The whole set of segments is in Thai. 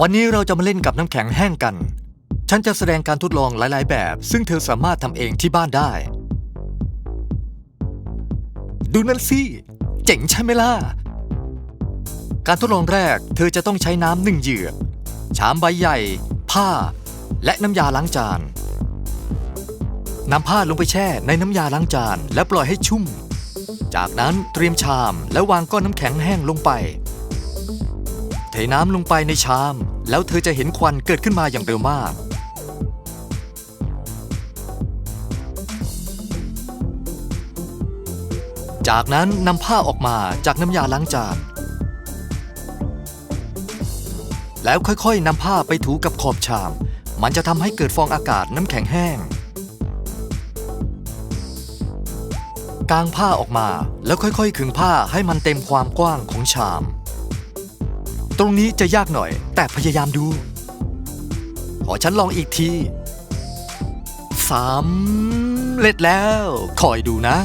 วันนี้เราจะมาเล่นกับน้ำแข็งแห้งกัน ฉันจะแสดงการทดลองหลาย ๆ แบบ ซึ่งเธอสามารถทำเองที่บ้านได้ ดูนั่นสิ เจ๋งใช่ไหมล่ะ การทดลองแรก เธอจะต้องใช้น้ำหนึ่งเหยือกชามใบใหญ่ ผ้า และน้ำยาล้างจานนำผ้าลงไปแช่ในน้ำยาล้างจาน และปล่อยให้ชุ่ม จากนั้นเตรียมชามและวางก้อนน้ำแข็งแห้งลงไป เทน้ำลงไปในชาม แล้วเธอจะเห็นควันเกิดขึ้นมาอย่างเร็วมาก จากนั้นนำผ้าออกมาจากน้ำยาล้างจาน แล้วค่อยๆนำผ้าไปถูกับขอบชาม มันจะทำให้เกิดฟองอากาศน้ำแข็งแห้งกางผ้าออกมาแล้วค่อยๆขึงผ้าให้มันเต็มความกว้างของชาม ตรงนี้จะยากหน่อย แต่พยายามดู ขอฉันลองอีกทีสามเร็จแล้ว คอยดูนะ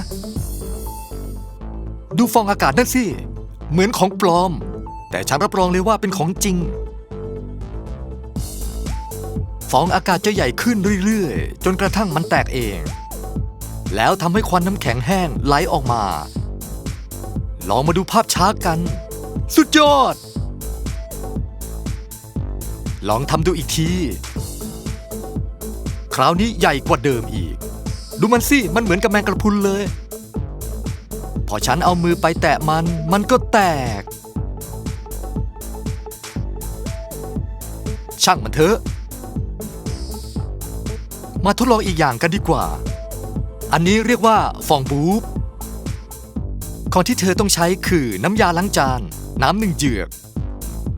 ดูฟองอากาศนั่นสิ เหมือนของปลอม แต่ฉันรับรองเลยว่าเป็นของจริง ฟองอากาศจะใหญ่ขึ้นเรื่อยๆ จนกระทั่งมันแตกเอง แล้วทำให้ควันน้ำแข็งแห้งไหลออกมา ลองมาดูภาพช้ากัน สุดยอด ลองทำดูอีกที คราวนี้ใหญ่กว่าเดิมอีก ดูมันสิ มันเหมือนกับแมงกระพุนเลย พอฉันเอามือไปแตะมัน มันก็แตก ช่างมันเถอะ มาทดลองอีกอย่างกันดีกว่า อันนี้เรียกว่าฟองบูบของที่เธอต้องใช้คือน้ำยาล้างจาน น้ำหนึ่งเหยือก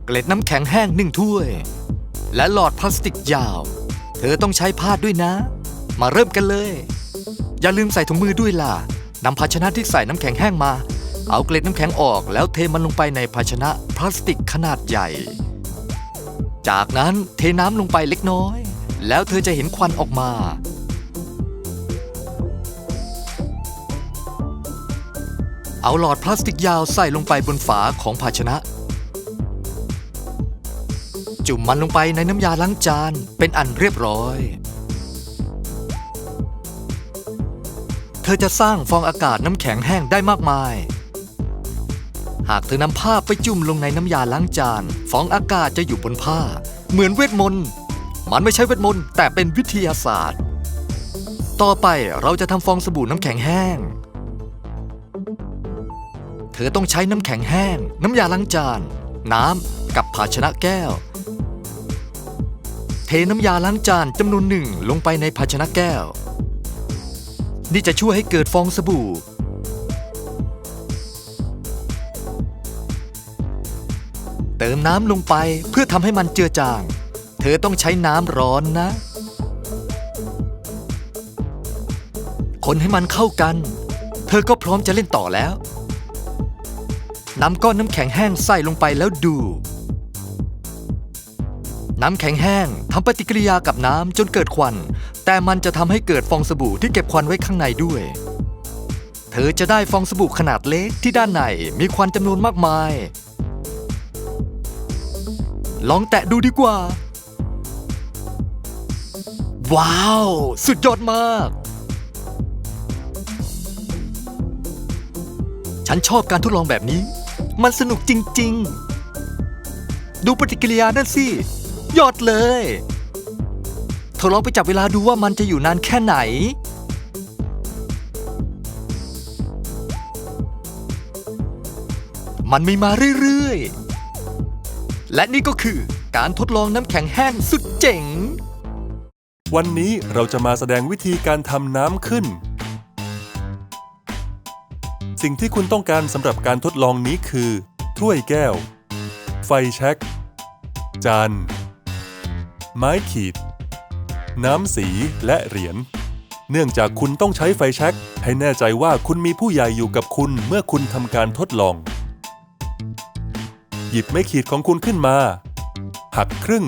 เกล็ดน้ำแข็งแห้งหนึ่งถ้วย และหลอดพลาสติกยาว เธอต้องใช้ผ้าด้วยนะ มาเริ่มกันเลย อย่าลืมใส่ถุงมือด้วยล่ะนำภาชนะที่ใส่น้ำแข็งแห้งมา เอาเกล็ดน้ำแข็งออกแล้วเทมันลงไปในภาชนะพลาสติกขนาดใหญ่ จากนั้นเทน้ำลงไปเล็กน้อย แล้วเธอจะเห็นควันออกมา เอาหลอดพลาสติกยาวใส่ลงไปบนฝาของภาชนะ จุ่มมันลงไปในน้ำยาล้างจาน เป็นอันเรียบร้อย เธอจะสร้างฟองอากาศน้ำแข็งแห้งได้มากมาย หากเธอนำผ้าไปจุ่มลงในน้ำยาล้างจาน ฟองอากาศจะอยู่บนผ้า เหมือนเวทมนต์มันไม่ใช่เวทมนต์แต่เป็นวิทยาศาสตร์ ต่อไปเราจะทำฟองสบู่น้ำแข็งแห้ง เธอต้องใช้น้ำแข็งแห้ง น้ำยาล้างจาน น้ำกับภาชนะแก้ว ทน้ำยาล้างจานจำนวนหนึ่งลงไปในภาชนะแก้ว นี่จะช่วยให้เกิดฟองสบู่ เติมน้ำลงไปเพื่อทำให้มันเจือจาง เธอต้องใช้น้ำร้อนนะ คนให้มันเข้ากัน เธอก็พร้อมจะเล่นต่อแล้วนำก้อนน้ำแข็งแห้งใส่ลงไปแล้วดู น้ำแข็งแห้งทำปฏิกิริยากับน้ำจนเกิดควัน แต่มันจะทำให้เกิดฟองสบู่ที่เก็บควันไว้ข้างในด้วย เธอจะได้ฟองสบู่ขนาดเล็กที่ด้านในมีควันจำนวนมากมาย ลองแตะดูดีกว่า ว้าว สุดยอดมาก ฉันชอบการทดลองแบบนี้ มันสนุกจริง ๆ ดูปฏิกิริยานั่นสิ ยอดเลยเธอลองไปจับเวลาดูว่ามันจะอยู่นานแค่ไหน มันไม่มาเรื่อยๆ และนี่ก็คือการทดลองน้ำแข็งแห้งสุดเจ๋ง วันนี้เราจะมาแสดงวิธีการทำน้ำขึ้น สิ่งที่คุณต้องการสำหรับการทดลองนี้คือ ถ้วยแก้ว ไฟแช็กจาน ไม้ขีด น้ำสีและเหรียญ เนื่องจากคุณต้องใช้ไฟแช็กให้แน่ใจว่าคุณมีผู้ใหญ่อยู่กับคุณเมื่อคุณทำการทดลอง หยิบไม้ขีดของคุณขึ้นมา หักครึ่ง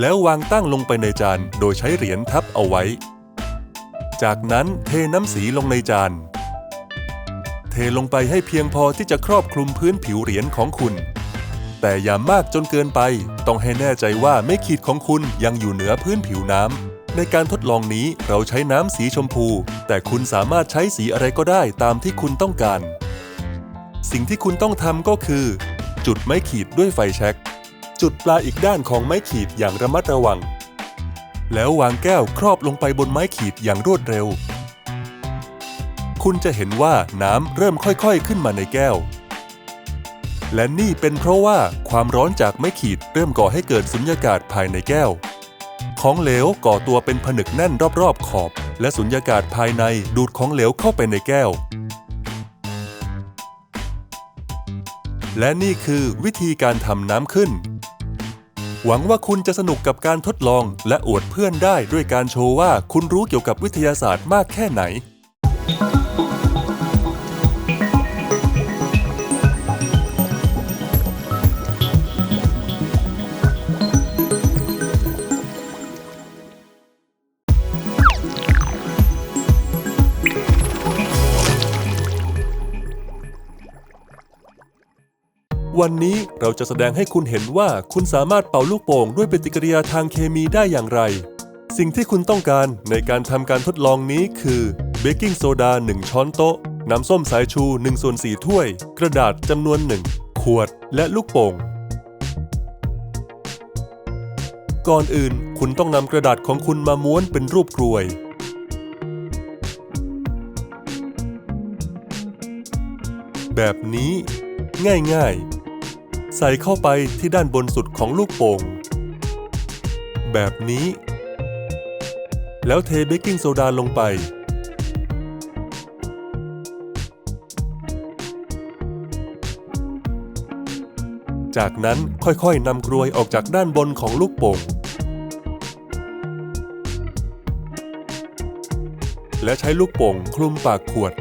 แล้ววางตั้งลงไปในจานโดยใช้เหรียญทับเอาไว้ จากนั้นเทน้ำสีลงในจาน เทลงไปให้เพียงพอที่จะครอบคลุมพื้นผิวเหรียญของคุณ แต่อย่ามากจนเกินไป ต้องให้แน่ใจว่าไม่ขีดของคุณยังอยู่เหนือพื้นผิวน้ำ ในการทดลองนี้เราใช้น้ำสีชมพู แต่คุณสามารถใช้สีอะไรก็ได้ตามที่คุณต้องการ สิ่งที่คุณต้องทำก็คือ จุดไม้ขีดด้วยไฟแช็กจุดปลายอีกด้านของไม้ขีดอย่างระมัดระวัง แล้ววางแก้วครอบลงไปบนไม้ขีดอย่างรวดเร็ว คุณจะเห็นว่าน้ำเริ่มค่อยๆขึ้นมาในแก้ว และนี่เป็นเพราะว่าความร้อนจากไม้ขีดเริ่มก่อให้เกิดสุญญากาศภายในแก้ว ของเหลวก่อตัวเป็นผนึกแน่นรอบๆขอบ และสุญญากาศภายในดูดของเหลวเข้าไปในแก้ว และนี่คือวิธีการทำน้ำขึ้นหวังว่าคุณจะสนุกกับการทดลองและอวดเพื่อนได้ด้วยการโชว์ว่าคุณรู้เกี่ยวกับวิทยาศาสตร์มากแค่ไหน วันนี้เราจะแสดงให้คุณเห็นว่าคุณสามารถเป่าลูกโป่งด้วยปฏิกิริยาทางเคมีได้อย่างไร สิ่งที่คุณต้องการในการทำการทดลองนี้คือเบกกิ้งโซดา 1 ช้อนโต๊ะ น้ำส้มสายชู1ส่วน4ถ้วย กระดาษจำนวน 1 ขวด และลูกโป่ง ก่อนอื่นคุณต้องนำกระดาษของคุณมาม้วนเป็นรูปกรวยแบบนี้ ง่ายๆ ใส่เข้าไปที่ด้านบนสุดของลูกโป่ง แบบนี้ แล้วเทเบกกิ้งโซดาลงไป จากนั้นค่อยๆนำกรวยออกจากด้านบนของลูกโป่ง และใช้ลูกโป่งคลุมปากขวด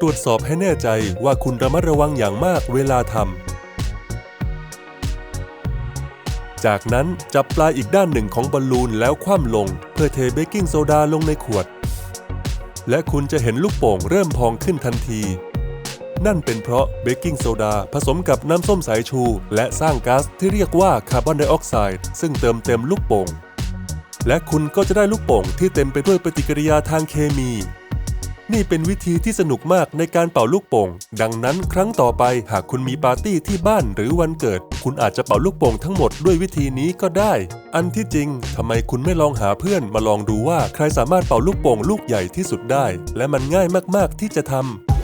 ตรวจสอบให้แน่ใจว่าคุณระมัดระวังอย่างมากเวลาทำ จากนั้นจับปลายอีกด้านหนึ่งของบอลลูนแล้วคว่ำลง เพื่อเทเบกกิ้งโซดาลงในขวด และคุณจะเห็นลูกโป่งเริ่มพองขึ้นทันที นั่นเป็นเพราะเบกกิ้งโซดาผสมกับน้ำส้มสายชู และสร้างก๊าซที่เรียกว่าคาร์บอนไดออกไซด์ซึ่งเติมเต็มลูกโป่งและคุณก็จะได้ลูกโป่งที่เต็มไปด้วยปฏิกิริยาทางเคมี นี่เป็นวิธีที่สนุกมากในการเป่าลูกโป่ง ดังนั้นครั้งต่อไปหากคุณมีปาร์ตี้ที่บ้านหรือวันเกิด คุณอาจจะเป่าลูกโป่งทั้งหมดด้วยวิธีนี้ก็ได้ อันที่จริงทำไมคุณไม่ลองหาเพื่อนมาลองดูว่าใครสามารถเป่าลูกโป่งลูกใหญ่ที่สุดได้ และมันง่ายมากๆที่จะทำ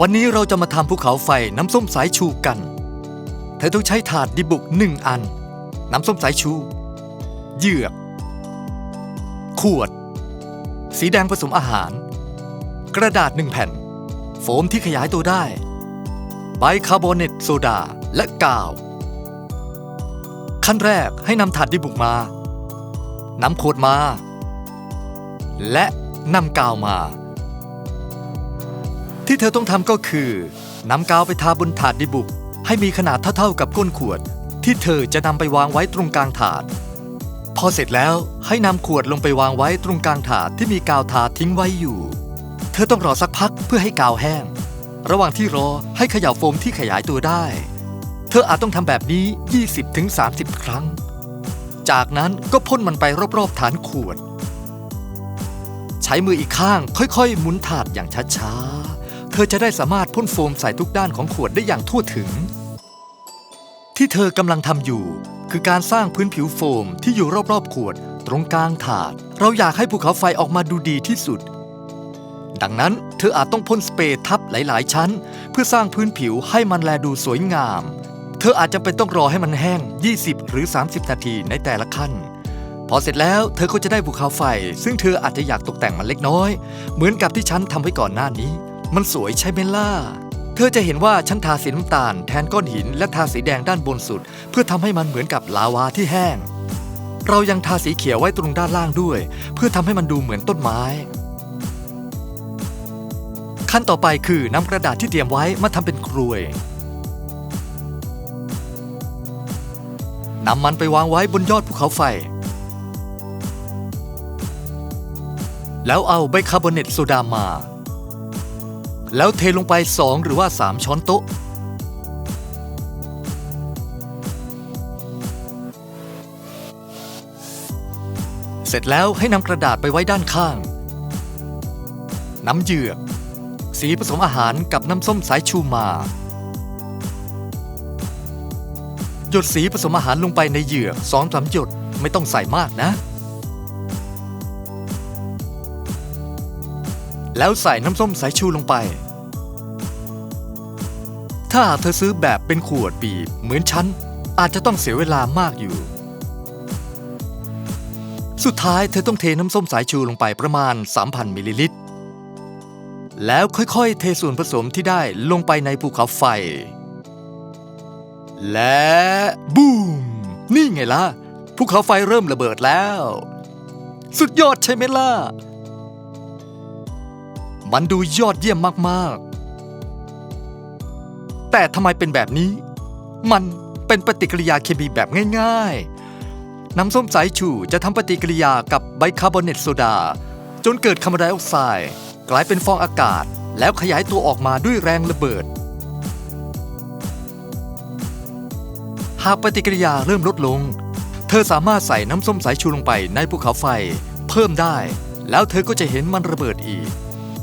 วันนี้เราจะมาทำภูเขาไฟน้ำส้มสายชูกัน เธอต้องใช้ถาดดิบุกหนึ่งอัน น้ำส้มสายชู เหยือก ขวด สีแดงผสมอาหาร กระดาษหนึ่งแผ่น โฟมที่ขยายตัวได้ ไบคาร์บอเนตโซดาและกาว ขั้นแรกให้นำถาดดิบุกมา นำขวดมา และนำกาวมา ที่เธอต้องทำก็คือนำกาวไปทาบนถาดดิบุก ให้มีขนาดเท่าๆกับก้นขวด ที่เธอจะนำไปวางไว้ตรงกลางถาด พอเสร็จแล้วให้นำขวดลงไปวางไว้ตรงกลางถาดที่มีกาวทาทิ้งไว้อยู่ เธอต้องรอสักพักเพื่อให้กาวแห้ง ระหว่างที่รอให้เขย่าโฟมที่ขยายตัวได้ เธออาจต้องทำแบบนี้ 20-30 ครั้ง จากนั้นก็พ่นมันไปรอบๆฐานขวด ใช้มืออีกข้างค่อยๆหมุนถาดอย่างช้าๆ ธอจะได้สามารถพ่นโฟมใส่ทุกด้านของขวดได้อย่างทั่วถึง ที่เธอกำลังทำอยู่ คือการสร้างพื้นผิวโฟมที่อยู่รอบๆขวด ตรงกลางถาด เราอยากให้ภูเขาไฟออกมาดูดีที่สุด ดังนั้นเธออาจต้องพ่นสเปรย์ทับหลายๆ ชั้น เพื่อสร้างพื้นผิวให้มันแลดูสวยงาม เธออาจจะเป็นต้องรอให้มันแห้ง 20 หรือ 30 นาทีในแต่ละขั้นพอเสร็จแล้วเธอก็จะได้ภูเขาไฟ ซึ่งเธออาจจะอยากตกแต่งมันเล็กน้อย เหมือนกับที่ฉันทำไว้ก่อนหน้านี้ มันสวยใช่ไหมล่ะ เธอจะเห็นว่าฉันทาสีน้ำตาลแทนก้อนหินและทาสีแดงด้านบนสุด เพื่อทำให้มันเหมือนกับลาวาที่แห้ง เรายังทาสีเขียวไว้ตรงด้านล่างด้วย เพื่อทำให้มันดูเหมือนต้นไม้ ขั้นต่อไปคือนำกระดาษที่เตรียมไว้มาทำเป็นกรวยนำมันไปวางไว้บนยอดภูเขาไฟ แล้วเอาไบคาร์บอเนตโซดามา แล้วเทลงไป 2 หรือว่า 3 ช้อนโต๊ะ เสร็จแล้วให้นำกระดาษไปไว้ด้านข้าง น้ำเยือกสีผสมอาหารกับน้ำส้มสายชูมา หยดสีผสมอาหารลงไปในเหยือกสองสามหยดไม่ต้องใส่มากนะ แล้วใส่น้ำส้มสายชูลงไป ถ้าหากเธอซื้อแบบเป็นขวดบีบเหมือนฉัน อาจจะต้องเสียเวลามากอยู่ สุดท้ายเธอต้องเทน้ำส้มสายชูลงไปประมาณ 3,000มิลลิลิตร แล้วค่อยๆ เทส่วนผสมที่ได้ลงไปในภูเขาไฟ และบูม นี่ไงล่ะภูเขาไฟเริ่มระเบิดแล้ว สุดยอดใช่ไหมล่ะ มันดูยอดเยี่ยมมากๆ แต่ทำไมเป็นแบบนี้ มันเป็นปฏิกิริยาเคมีแบบง่ายๆ น้ำส้มสายชูจะทำปฏิกิริยากับไบคาร์บอเนตโซดา จนเกิดคาร์บอนไดออกไซด์กลายเป็นฟองอากาศ แล้วขยายตัวออกมาด้วยแรงระเบิด หากปฏิกิริยาเริ่มลดลง เธอสามารถใส่น้ำส้มสายชูลงไปในภูเขาไฟ เพิ่มได้ แล้วเธอก็จะเห็นมันระเบิดอีก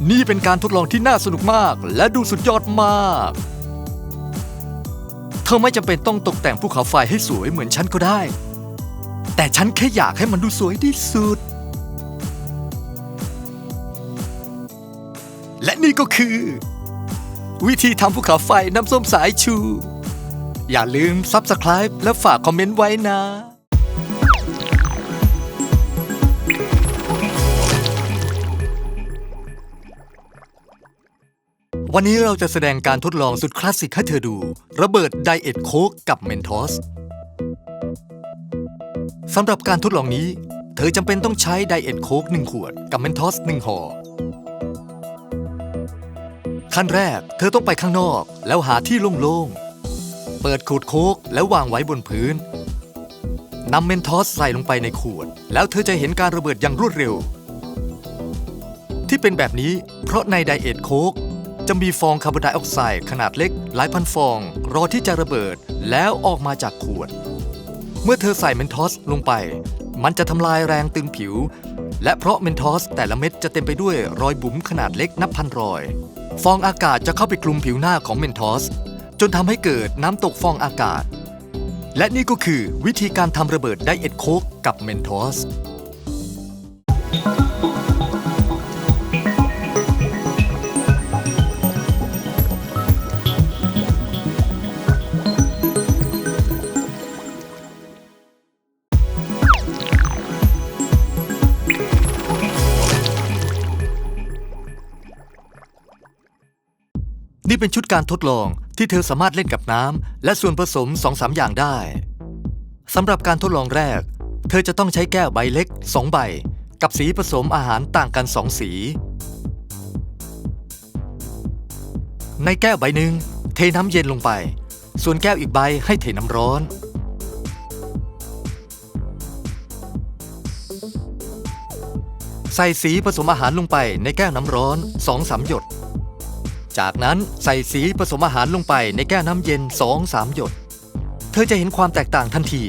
นี่เป็นการทดลองที่น่าสนุกมาก และดูสุดยอดมาก เธอไม่จำเป็นต้องตกแต่งภูเขาไฟให้สวยเหมือนฉันก็ได้ แต่ฉันแค่อยากให้มันดูสวยที่สุด และนี่ก็คือ วิธีทำภูเขาไฟน้ำส้มสายชู อย่าลืม Subscribe และฝากคอมเมนต์ไว้นะ วันนี้เราจะแสดงการทดลองสุดคลาสสิกให้เธอดู ระเบิดไดเอทโค้กกับเมนทอสสำหรับการทดลองนี้ เธอจำเป็นต้องใช้ไดเอทโค้ก1ขวดกับเมนทอส1ห่อขั้นแรก เธอต้องไปข้างนอก แล้วหาที่โล่งๆ เปิดขวดโค้กแล้ววางไว้บนพื้นนำเมนทอสใส่ลงไปในขวด แล้วเธอจะเห็นการระเบิดอย่างรวดเร็ว ที่เป็นแบบนี้เพราะในไดเอทโค้ก จะมีฟองคาร์บอนไดออกไซด์ขนาดเล็กหลายพันฟอง รอที่จะระเบิดแล้วออกมาจากขวด เมื่อเธอใส่เมนทอสลงไป มันจะทำลายแรงตึงผิว และเพราะเมนทอสแต่ละเม็ดจะเต็มไปด้วยรอยบุ๋มขนาดเล็กนับพันรอย ฟองอากาศจะเข้าไปคลุมผิวหน้าของเมนทอส จนทำให้เกิดน้ำตกฟองอากาศ และนี่ก็คือวิธีการทำระเบิดไดเอทโคกกับเมนทอส เป็นชุดการทดลองที่เธอสามารถเล่นกับน้ำและส่วนผสม2-3อย่างได้สำหรับการทดลองแรก เธอจะต้องใช้แก้วใบเล็ก2ใบ กับสีผสมอาหารต่างกัน2สี ในแก้วใบหนึ่งเทน้ำเย็นลงไป ส่วนแก้วอีกใบให้เทน้ำร้อนใส่สีผสมอาหารลงไปในแก้วน้ำร้อน2-3หยด จากนั้นใส่สีผสมอาหารลงไปในแก้วน้ำเย็น 2-3 หยด เธอจะเห็นความแตกต่างทันที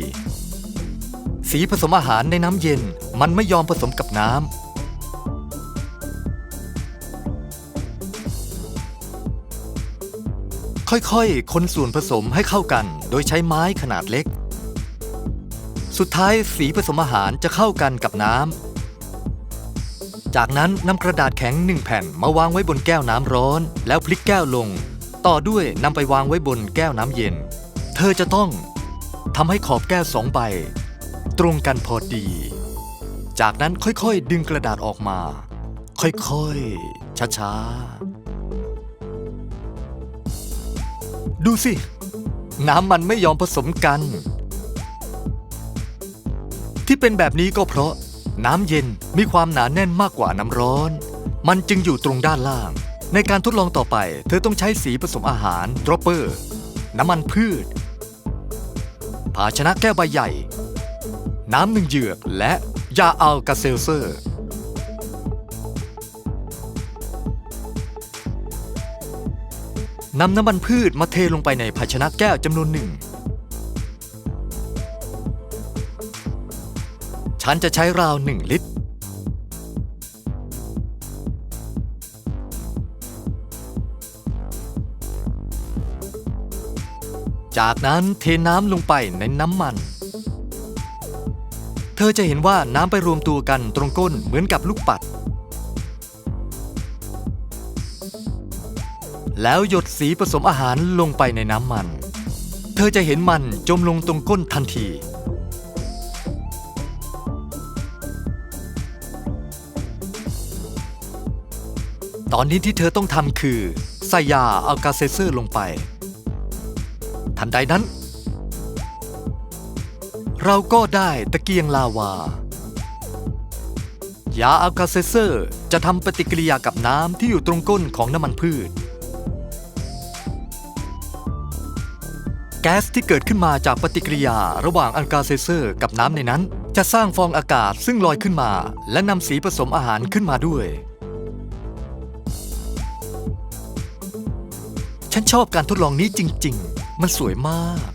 สีผสมอาหารในน้ำเย็นมันไม่ยอมผสมกับน้ำค่อยๆ คนส่วนผสมให้เข้ากัน โดยใช้ไม้ขนาดเล็ก สุดท้ายสีผสมอาหารจะเข้ากันกับน้ำ จากนั้นนำกระดาษแข็งหนึ่งแผ่นมาวางไว้บนแก้วน้ำร้อน แล้วพลิกแก้วลง ต่อด้วยนำไปวางไว้บนแก้วน้ำเย็น เธอจะต้องทำให้ขอบแก้วสองใบ ตรงกันพอดี จากนั้นค่อยๆ ดึงกระดาษออกมา ค่อยๆ ช้าๆ ดูสิ น้ำมันไม่ยอมผสมกัน ที่เป็นแบบนี้ก็เพราะ น้ำเย็นมีความหนาแน่นมากกว่าน้ำร้อน มันจึงอยู่ตรงด้านล่าง ในการทดลองต่อไป เธอต้องใช้สีผสมอาหารดรอปเปอร์ น้ำมันพืช ภาชนะแก้วใบใหญ่ น้ำหนึ่งเหยือกและยาอัลกาเซลเซอร์นำน้ำมันพืชมาเทลงไปในภาชนะแก้วจำนวนหนึ่ง ฉันจะใช้ราวหนึ่งลิตร จากนั้นเทน้ำลงไปในน้ำมัน เธอจะเห็นว่าน้ำไปรวมตัวกันตรงก้นเหมือนกับลูกปัด แล้วหยดสีผสมอาหารลงไปในน้ำมัน เธอจะเห็นมันจมลงตรงก้นทันที ตอนนี้ที่เธอต้องทำคือ ใส่ยาอัลกาเซเซอร์ลงไป ทันใดนั้น เราก็ได้ตะเกียงลาวา ยาอัลกาเซเซอร์จะทำปฏิกิริยากับน้ำที่อยู่ตรงก้นของน้ำมันพืช แก๊สที่เกิดขึ้นมาจากปฏิกิริยาระหว่างอัลกาเซเซอร์กับน้ำในนั้น จะสร้างฟองอากาศซึ่งลอยขึ้นมา และนำสีผสมอาหารขึ้นมาด้วย ฉันชอบการทดลองนี้จริง ๆ มันสวยมาก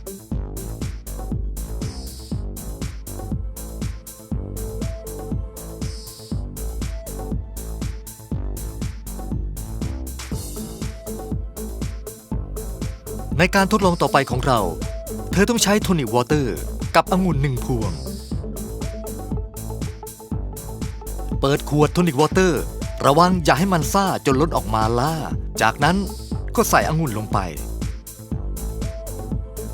ในการทดลองต่อไปของเรา เธอต้องใช้โทนิกวอเตอร์กับองุ่นหนึ่งพวง เปิดขวดโทนิกวอเตอร์ ระวังอย่าให้มันซ่าจนล้นออกมาล่า จากนั้น ก็ใส่องุ่นลงไป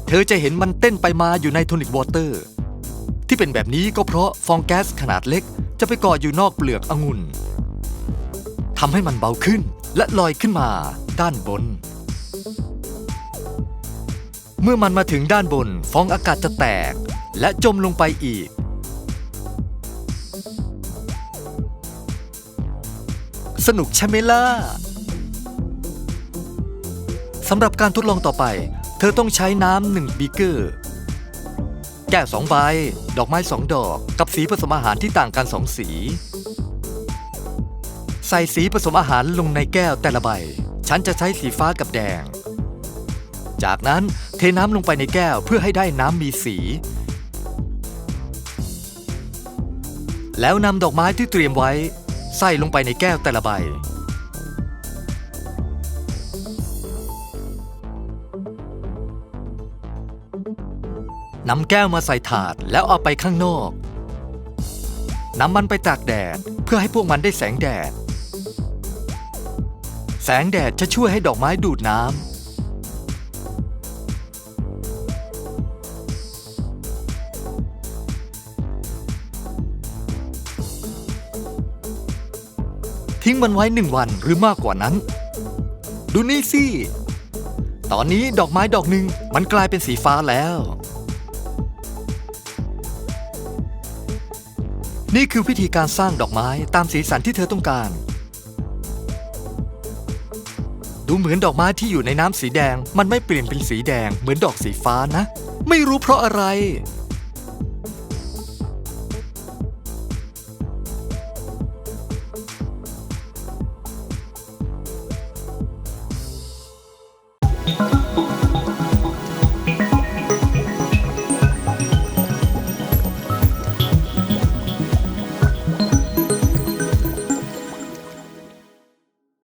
เธอจะเห็นมันเต้นไปมาอยู่ในโทนิกวอเตอร์ ที่เป็นแบบนี้ก็เพราะฟองแก๊สขนาดเล็ก จะไปเกาะอยู่นอกเปลือกองุ่นทำให้มันเบาขึ้นและลอยขึ้นมาด้านบน เมื่อมันมาถึงด้านบนฟองอากาศจะแตก และจมลงไปอีก สนุกใช่ไหมล่ะ สำหรับการทดลองต่อไป เธอต้องใช้น้ำหนึ่งบีเกอร์ แก้วสองใบ ดอกไม้สองดอก กับสีผสมอาหารที่ต่างกันสองสี ใส่สีผสมอาหารลงในแก้วแต่ละใบ ฉันจะใช้สีฟ้ากับแดง จากนั้นเทน้ำลงไปในแก้วเพื่อให้ได้น้ำมีสี แล้วนำดอกไม้ที่เตรียมไว้ ใส่ลงไปในแก้วแต่ละใบ นำแก้วมาใส่ถาดแล้วเอาไปข้างนอก นำมันไปตากแดดเพื่อให้พวกมันได้แสงแดด แสงแดดจะช่วยให้ดอกไม้ดูดน้ำทิ้งมันไว้หนึ่งวันหรือมากกว่านั้น ดูนี่สิ ตอนนี้ดอกไม้ดอกหนึ่งมันกลายเป็นสีฟ้าแล้ว นี่คือวิธีการสร้างดอกไม้ตามสีสันที่เธอต้องการ ดูเหมือนดอกไม้ที่อยู่ในน้ำสีแดง มันไม่เปลี่ยนเป็นสีแดงเหมือนดอกสีฟ้านะ ไม่รู้เพราะอะไร